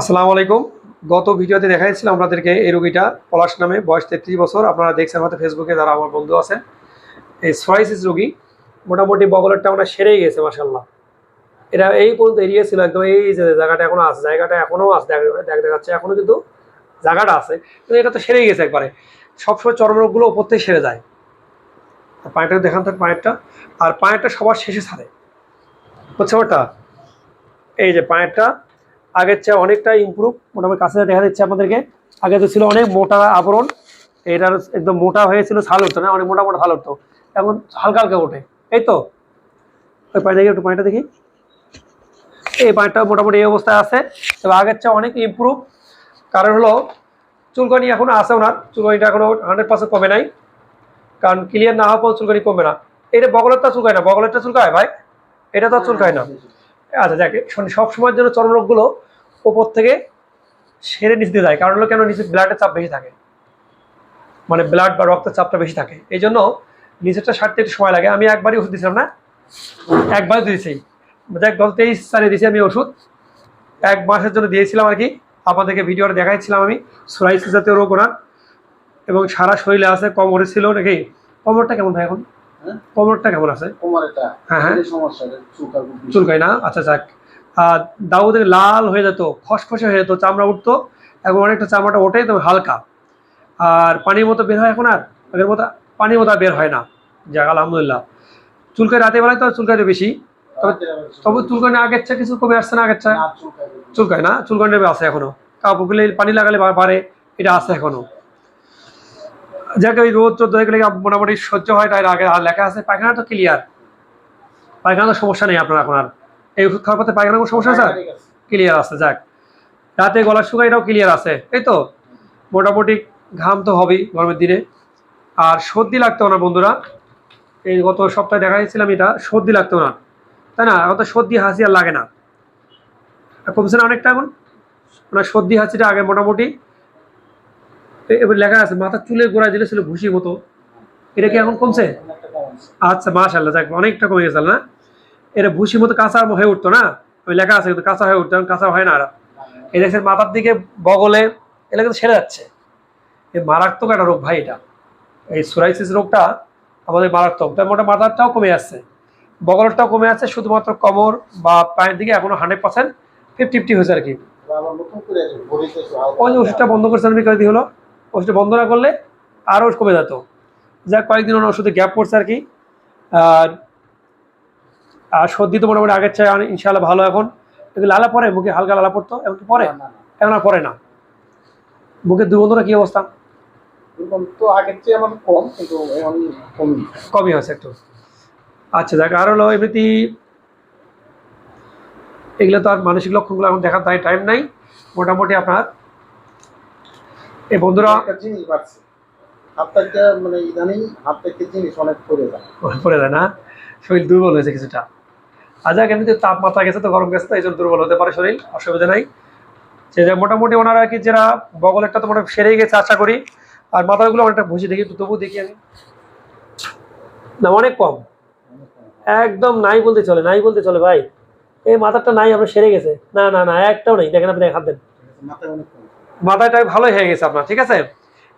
আসসালামু আলাইকুম। গত ভিডিওতে দেখাইছিলাম আপনাদেরকে এই রোগীটা পলাশ নামে, বয়স তেত্রিশ বছর। আপনারা দেখছেন আমাদের ফেসবুকে যারা আমার বন্ধু আছেন। এই সোয়াইসিস রোগী মোটামুটি বগলেরটা আমরা সেরেই গেছে মাসাল্লাহ এটা এই পর্যন্ত এরিয়া ছিল, একদম এই যে জায়গাটা এখনও আছে, জায়গাটা এখনও আছে, দেখা দেখা দেখাচ্ছে এখনও কিন্তু জায়গাটা আছে। কিন্তু এটা তো সেরেই গেছে একবারে। সবসময় চর্মরোগগুলো ওপর থেকে সেরে যায়। আর পায়েরটা দেখান তার পায়েরটা আর পায়েরটা সবার শেষে ছাড়ে। হচ্ছে ওটা এই যে পায়েরটা আগের চেয়ে অনেকটা ইমপ্রুভ মোটামুটি কাছে দেখা যাচ্ছে আপনাদেরকে। আগে তো ছিল অনেক মোটা আবরণ, এটার একদম মোটা হয়েছিল ছাল উঠতো না, অনেক মোটা মোটা ছাল উঠতো এখন হালকা হালকা ওঠে, এই তো। ওই দেখি, একটু পায়েটা দেখি। এই পায়েরটা মোটামুটি এই অবস্থায় আছে, তবে আগের চেয়ে অনেক ইমপ্রুভ কারণ হলো, চুলকানি এখনও আছে ওনার, চুলকানিটা এখনও হান্ড্রেড পার্সেন্ট কমে নাই। কারণ ক্লিয়ার না হওয়া পর্যন্ত চুলকানি কমবে না। এটা বগলেরটা চুলকায় না, বগলেরটা চুলকায় ভাই? এটা তো চুলকায় না। আচ্ছা যাকে সব সময়ের জন্য চর্মরোগগুলো ওপর থেকে সেরে নিচে দিয়ে যায়। কারণ হলো কেন? নিচে ব্লাডের চাপ বেশি থাকে। মানে ব্লাড বা রক্তের চাপটা বেশি থাকে। এই জন্য নিচেরটা সারতে একটু সময় লাগে। আমি একবারই ওষুধ দিয়েছিলাম না? একবারই দিয়েছি দেখ গত তেইশ সালে দিয়েছি আমি ওষুধ। এক মাসের জন্য দিয়েছিলাম আর কি। আপনাদেরকে ভিডিওটা দেখাইছিলাম আমি। সোরাইসিস জাতীয় রোগ ওনার। এবং সারা শরীরে আছে, কোমরে ছিল নাকি? কোমরটা কেমন ভাই এখন? হ্যাঁ? কোমরটা কেমন আছে? হ্যাঁ, হ্যাঁ। সমস্যা। চুলকায় না? আচ্ছা যাক। আর দাউদের লাল হয়ে যেত খসখসে হয়ে যেত চামড়া উঠতো এবং অনেকটা চামড়াটা ওঠে তবে হালকা। আর পানির মতো বের হয় এখন আর? আগের মতো পানির মতো বের হয় না। যাক আলহামদুলিল্লাহ। চুলকায় রাতে বেলায় তো চুলকাইতে বেশি। তবে তবে চুলকানি আগের চেয়ে কিছু কমে আসছে না আগের চেয়ে? না চুলকায় না। চুলকানি আছে এখনও। কাপড় পানি লাগালে বাড়ে এটা আছে এখনও। যাকে ওই রোদ চোদ্দ হয়ে গেলে মোটামুটি সহ্য হয় তাই আগে আর লেখা আছে। পায়খানা তো ক্লিয়ার পায়খানা তো সমস্যা নেই আপনার এখন আর। এই ওষুধ খাওয়ার পথে পায়খানা কোনো সমস্যা আছে? ক্লিয়ার আছে। যাক। রাতে গলার শুকাইটাও ক্লিয়ার আছে। এই তো মোটামুটি ঘাম তো হবেই গরমের দিনে। আর সর্দি লাগতো না বন্ধুরা। এই গত সপ্তাহে দেখা যাচ্ছিলাম এটা সর্দি লাগতো না। তাই না? এখন তো সর্দি হাসি আর লাগে না। কমছে না অনেকটা এখন? ওনার সর্দি হাসিটা আগে মোটামুটি এবার লেখা আছে মাথার চুলের গোড়ায় দিলে ছিল ভুসি মতো এটা কি এখন কমছে। আচ্ছা মাশাল্লাহ যাক অনেকটা কমে গেছে না? এটা ভুসির মতো কাঁচা হয়ে উঠতো না? ওই লেখা আছে কিন্তু কাঁচা হয়ে উঠতো এখন কাঁচা হয় না আর। এই দেখছেন মাথার দিকে বগলে এটা কিন্তু সেরে যাচ্ছে। এই মারাত্মক একটা রোগ ভাই এটা। এই সোরাইসিস রোগটা আমাদের মারাত্মক। তার মোটা মাথারটাও কমে আসছে বগলটাও কমে আসছে শুধুমাত্র কোমর বা পায়ের দিকে এখনও হান্ড্রেড পার্সেন্ট ফিফটি ফিফটি হয়েছে আর কি। ওই যে ওষুধটা বন্ধ করছে আমি করে হলো। ওষুধটা বন্ধ না করলে আরও কমে যেত। যাক কয়েকদিন ওনার ওষুধে গ্যাপ পড়ছে আর কি। আর আর সর্দি তো মোটামুটি আগের চাই ইনশাল্লাহ ভালো এখন। লালা পরে মুখে হালকা লালা পড়তো এখন কি পরে। এখন আর পরে না। মুখের দুর্গন্ধটা কি অবস্থা? তো আগের চেয়ে আমার কম কিন্তু কমই। কমই হয়েছে একটু। আচ্ছা যাক আর হলো এমনিতে এগুলো তো আর মানসিক লক্ষণগুলো এখন দেখার তাই টাইম নাই। মোটামুটি আপনার এই বন্ধুরা জিনিস বাড়ছে। হাত মানে ইদানিং হাত থেকে জিনিস অনেক পড়ে যায়। পড়ে যায় না? শরীর দুর্বল হয়েছে কিছুটা। আজ আগে এমনিতে তাপমাত্রা গেছে তো গরম গেছে তো এই জন্য দুর্বল হতে পারে শরীর অসুবিধা নাই। সে যে মোটামুটি ওনারা কি যারা বগলেরটা তো মোটামুটি সেরেই গেছে আশা করি। আর মাথাগুলো অনেকটা ভুষি দেখি তবু দেখি আমি। না অনেক কম। একদম নাই বলতে চলে নাই বলতে চলে ভাই। এই মাথাটা নাই আপনার সেরে গেছে। না না না একটাও নেই। দেখেন আপনি হাত দেন। মাথায় অনেক কম। মাথাটা ভালোই হয়ে গেছে আপনার, ঠিক আছে?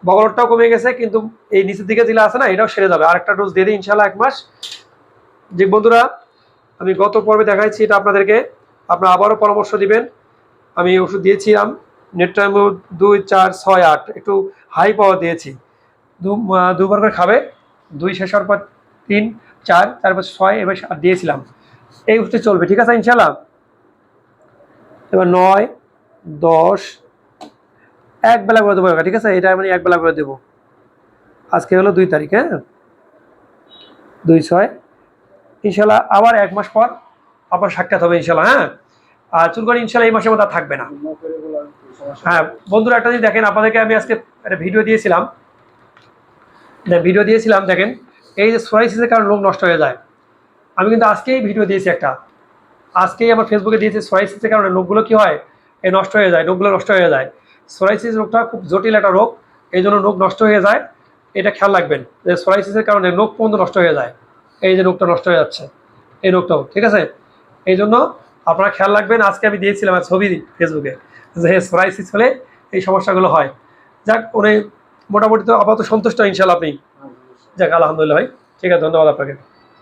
বগলটাও কমে গেছে, কিন্তু এই নিচের দিকে যেটা আছে না, এটাও সেরে যাবে। আরেকটা ডোজ দিয়ে দিই ইনশাল্লাহ এক মাস। যে বন্ধুরা, আমি গত পর্বে দেখাইছি, এটা আপনাদেরকে, আপনারা আবারও পরামর্শ দিবেন। আমি ওষুধ দিয়েছিলাম নেট্রামো দুই চার ছয় আট, একটু হাই পাওয়ার দিয়েছি। দুবার করে খাবে, দুই শেষ হওয়ার পর তিন, চার তারপর ছয়, এবার সাত দিয়েছিলাম। এই ওষুধটি চলবে, ঠিক আছে ইনশাল্লাহ এবার নয়, দশ এক বেলা করে দেবো, ঠিক আছে? এটা আমি এক বেলা করে দেবো। আজকে হলো দুই তারিখ হ্যাঁ? দুই ছয়। ইনশাল্লাহ আবার এক মাস পর আবার সাক্ষাৎ হবে ইনশাল্লাহ হ্যাঁ? আর চুলকানি ইনশাল্লাহ এই মাসের মধ্যে থাকবে না। হ্যাঁ বন্ধুরা একটা জিনিস দেখেন, আপনাদেরকে আমি আজকে একটা ভিডিও দিয়েছিলাম। ভিডিও দিয়েছিলাম, দেখেন, এই যে সোয়াইসিসের কারণে লোক নষ্ট হয়ে যায়। আমি কিন্তু আজকেই ভিডিও দিয়েছি একটা। আজকেই আমার ফেসবুকে দিয়েছি সোয়াইসিসের কারণে লোকগুলো কি হয়? এই নষ্ট হয়ে যায় রোগগুলো নষ্ট হয়ে যায়। সোরাইসিস রোগটা খুব জটিল একটা রোগ, এই জন্য রোগ নষ্ট হয়ে যায়। এটা খেয়াল রাখবেন যে সোরাইসিসের কারণে রোগ পর্যন্ত নষ্ট হয়ে যায়। এই যে রোগটা নষ্ট হয়ে যাচ্ছে, এই রোগটাও, ঠিক আছে? এই জন্য আপনারা খেয়াল রাখবেন, আজকে আমি দিয়েছিলাম ছবি ফেসবুকে যে সোরাইসিস হলে এই সমস্যাগুলো হয়। যাক, উনি মোটামুটি তো আপাতত সন্তুষ্ট ইনশাল্লাহ আপনি। যাক, আলহামদুলিল্লাহ ভাই, ঠিক আছে, ধন্যবাদ আপনাকে।